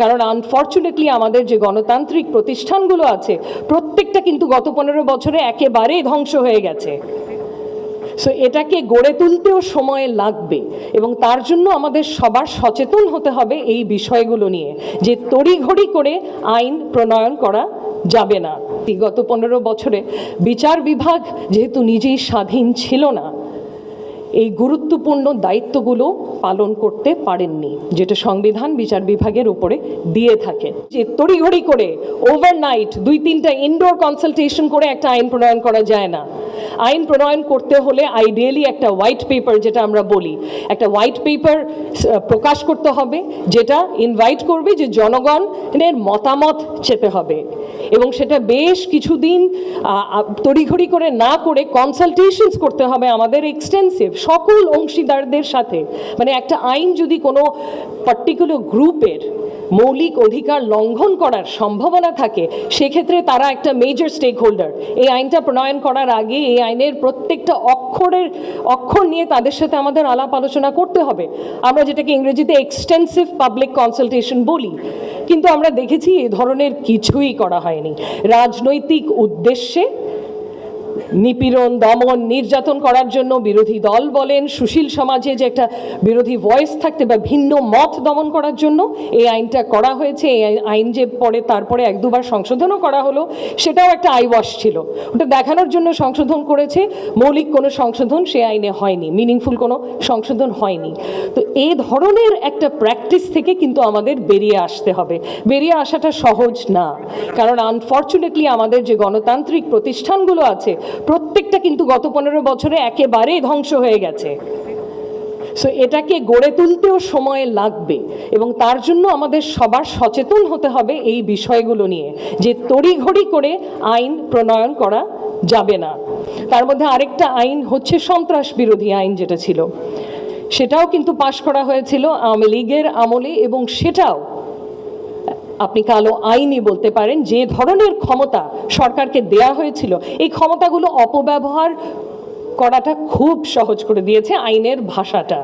কারণ আনফর্চুনেটলি আমাদের যে গণতান্ত্রিক প্রতিষ্ঠানগুলো আছে, প্রত্যেকটা কিন্তু গত পনেরো বছরে একেবারেই ধ্বংস হয়ে গেছে। সো এটাকে গড়ে তুলতেও সময় লাগবে এবং তার জন্য আমাদের সবার সচেতন হতে হবে এই বিষয়গুলো নিয়ে, যে তড়িঘড়ি করে আইন প্রণয়ন করা যাবে না। গত পনেরো বছরে বিচার বিভাগ যেহেতু নিজেই স্বাধীন ছিল না এই গুরুত্বপূর্ণ দায়িত্বগুলো পালন করতে পারেননি, যেটা সংবিধান বিচার বিভাগের উপরে দিয়ে থাকে। যে তড়িঘড়ি করে ওভারনাইট দুই তিনটা ইনডোর কনসালটেশন করে একটা আইন প্রণয়ন করা যায় না। আইন প্রণয়ন করতে হলে আইডিয়ালি একটা হোয়াইট পেপার যেটা আমরা বলি। একটা হোয়াইট পেপার প্রকাশ করতে হবে, যেটা ইনভাইট করবে যে জনগণের মতামত চেতে হবে। এবং সেটা বেশ কিছুদিন তড়িঘড়ি করে না করে কনসালটেশনস করতে হবে আমাদের এক্সটেন্সিভ সকল অংশীদারদের সাথে। মানে একটা আইন যদি কোনো পার্টিকুলার গ্রুপের মৌলিক অধিকার লঙ্ঘন করার সম্ভাবনা থাকে, সেক্ষেত্রে তারা একটা মেজর স্টেক হোল্ডার এই আইনটা প্রণয়ন করার আগে, এই আইনের প্রত্যেকটা অক্ষরের, অক্ষর নিয়ে তাদের সাথে আমাদের আলাপ আলোচনা করতে হবে। আমরা যেটাকে ইংরেজিতে এক্সটেন্সিভ পাবলিক কনসালটেশন বলি। কিন্তু আমরা দেখেছি এ ধরনের কিছুই করা হয়নি। রাজনৈতিক উদ্দেশ্যে নিপীড়ন, দমন, নির্যাতন করার জন্য বিরোধী দল বলেন, সুশীল সমাজে যে একটা বিরোধী ভয়েস থাকতে বা ভিন্ন মত দমন করার জন্য এই আইনটা করা হয়েছে, এই আইন যে পরে তারপরে এক দুবার সংশোধনও করা হলো, সেটাও একটা আইওয়াশ ছিল। ওটা দেখানোর জন্য সংশোধন করেছে, মৌলিক কোনো সংশোধন সে আইনে হয়নি মিনিংফুল কোনো সংশোধন হয়নি। তো এই ধরনের একটা প্র্যাকটিস থেকে কিন্তু আমাদের বেরিয়ে আসতে হবে। বেরিয়ে আসাটা সহজ না। কারণ আনফর্চুনেটলি আমাদের যে গণতান্ত্রিক প্রতিষ্ঠানগুলো আছে প্রত্যেকটা কিন্তু গত পনেরো বছরে একেবারেই ধ্বংস হয়ে গেছে। সো এটাকে গড়ে তুলতেও সময় লাগবে এবং তার জন্য আমাদের সবার সচেতন হতে হবে এই বিষয়গুলো নিয়ে, যে তড়িঘড়ি করে আইন প্রণয়ন করা যাবে না। তার মধ্যে আরেকটা আইন হচ্ছে সন্ত্রাস বিরোধী আইন যেটা ছিল। সেটাও কিন্তু পাশ করা হয়েছিল আওয়ামী লীগের আমলে এবং সেটাও আপনি কালো আইনই বলতে পারেন? যে ধরনের ক্ষমতা সরকারকে দেয়া হয়েছিল, এই ক্ষমতাগুলো অপব্যবহার করাটা খুব সহজ করে দিয়েছে আইনের ভাষাটা।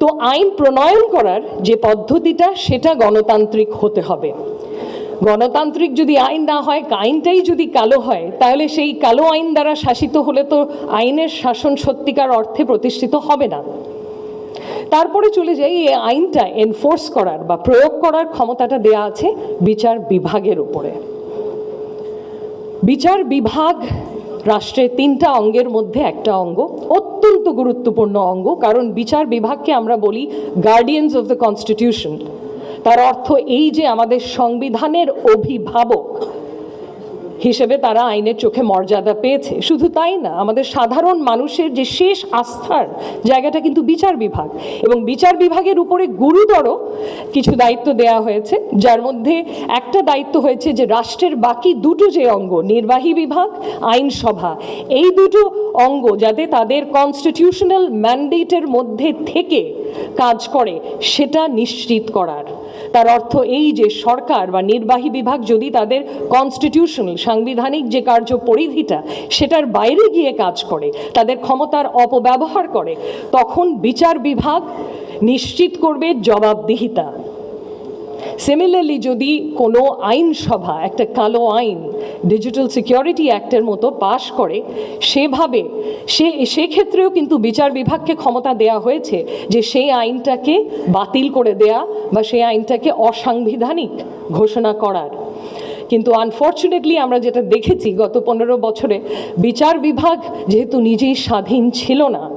তো আইন প্রণয়ন করার যে পদ্ধতিটা, সেটা গণতান্ত্রিক হতে হবে। গণতান্ত্রিক যদি আইন না হয়, আইনটাই যদি কালো হয়, তাহলে সেই কালো আইন দ্বারা শাসিত হলে তো আইনের শাসন সত্যিকার অর্থে প্রতিষ্ঠিত হবে না। তারপরে চলে যাই এই আইনটা এনফোর্স করার বা প্রয়োগ করার ক্ষমতাটা দেয়া আছে বিচার বিভাগের উপরে। বিচার বিভাগ রাষ্ট্রের তিনটা অঙ্গের মধ্যে একটা অঙ্গ, অত্যন্ত গুরুত্বপূর্ণ অঙ্গ, কারণ বিচার বিভাগকে আমরা বলি গার্ডিয়ানস অফ দ্য কনস্টিটিউশন তার অর্থ এই যে আমাদের সংবিধানের অভিভাবক হিসেবে তারা আইনের চোখে মর্যাদা পেয়েছে। শুধু তাই না, আমাদের সাধারণ মানুষের যে শেষ আস্থার জায়গাটা কিন্তু বিচার বিভাগ। এবং বিচার বিভাগের উপরে গুরুতর কিছু দায়িত্ব দেয়া হয়েছে, যার মধ্যে একটা দায়িত্ব হয়েছে যে রাষ্ট্রের বাকি দুটো যে অঙ্গ, নির্বাহী বিভাগ, আইনসভা, এই দুটো অঙ্গ যাতে তাদের কনস্টিটিউশনাল ম্যান্ডেটের মধ্যে থেকে কাজ করে, সেটা নিশ্চিত করার। তার অর্থ এই যে সরকার বা নির্বাহী বিভাগ যদি তাদের কনস্টিটিউশনাল সাংবিধানিক যে কার্য পরিধিটা সেটার বাইরে গিয়ে কাজ করে, তাদের ক্ষমতার অপব্যবহার করে, তখন বিচার বিভাগ নিশ্চিত করবে জবাবদিহিতা। সিমিলারলি যদি কোনো আইনসভা একটা কালো আইন ডিজিটাল সিকিউরিটি অ্যাক্টের মতো পাশ করে, সেভাবে, সে, সেক্ষেত্রেও কিন্তু বিচার বিভাগকে ক্ষমতা দেয়া হয়েছে যে সেই আইনটাকে বাতিল করে দেয়া বা সেই আইনটাকে অসাংবিধানিক ঘোষণা করার। কিন্তু আনফর্চুনেটলি আমরা যেটা দেখেছি, গত পনেরো বছরে বিচার বিভাগ যেহেতু নিজেই স্বাধীন ছিল না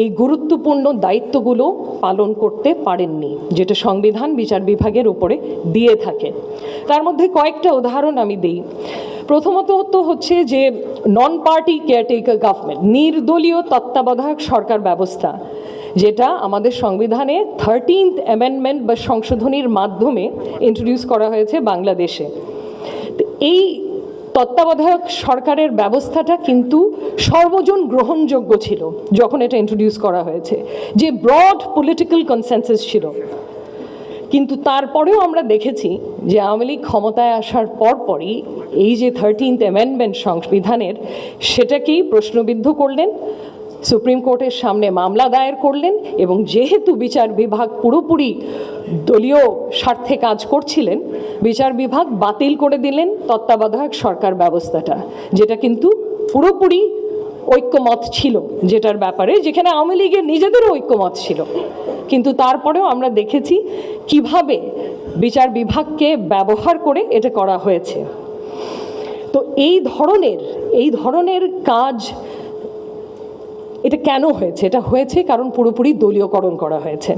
এই গুরুত্বপূর্ণ দায়িত্বগুলো পালন করতে পারেননি, যেটা সংবিধান বিচার বিভাগের উপরে দিয়ে থাকে। তার মধ্যে কয়েকটা উদাহরণ আমি দিই। প্রথমত তো হচ্ছে যে নন পার্টি কেয়ারটেকার গভর্নমেন্ট নির্দলীয় তত্ত্বাবধায়ক সরকার ব্যবস্থা, যেটা আমাদের সংবিধানে থার্টিন্থ অ্যামেন্ডমেন্ট বা সংশোধনীর মাধ্যমে ইন্ট্রোডিউস করা হয়েছে বাংলাদেশে। এই তত্ত্বাবধায়ক সরকারের ব্যবস্থাটা কিন্তু সর্বজন গ্রহণযোগ্য ছিল যখন এটা ইন্ট্রোডিউস করা হয়েছে। যে ব্রড পলিটিক্যাল কনসেন্সাস ছিল। কিন্তু তারপরেও আমরা দেখেছি যে আওয়ামী লীগ ক্ষমতায় আসার পরপরই এই যে থার্টিন্থ অ্যামেন্ডমেন্ট সংবিধানের, সেটাকেই প্রশ্নবিদ্ধ করলেন। সুপ্রিম কোর্টের সামনে মামলা দায়ের করলেন এবং যেহেতু বিচার বিভাগ পুরোপুরি দলীয় স্বার্থে কাজ করছিলেন, বিচার বিভাগ বাতিল করে দিলেন তত্ত্বাবধায়ক সরকার ব্যবস্থাটা, যেটা কিন্তু পুরোপুরি ঐক্যমত ছিল, যেটার ব্যাপারে যেখানে আওয়ামী লীগের নিজেদেরও ঐক্যমত ছিল। কিন্তু তারপরেও আমরা দেখেছি কীভাবে বিচার বিভাগকে ব্যবহার করে এটা করা হয়েছে। তো এই ধরনের এই ধরনের কাজ এটা কেন হয়েছে? এটা হয়েছে কারণ পুরোপুরি দলীয়করণ করা হয়েছে।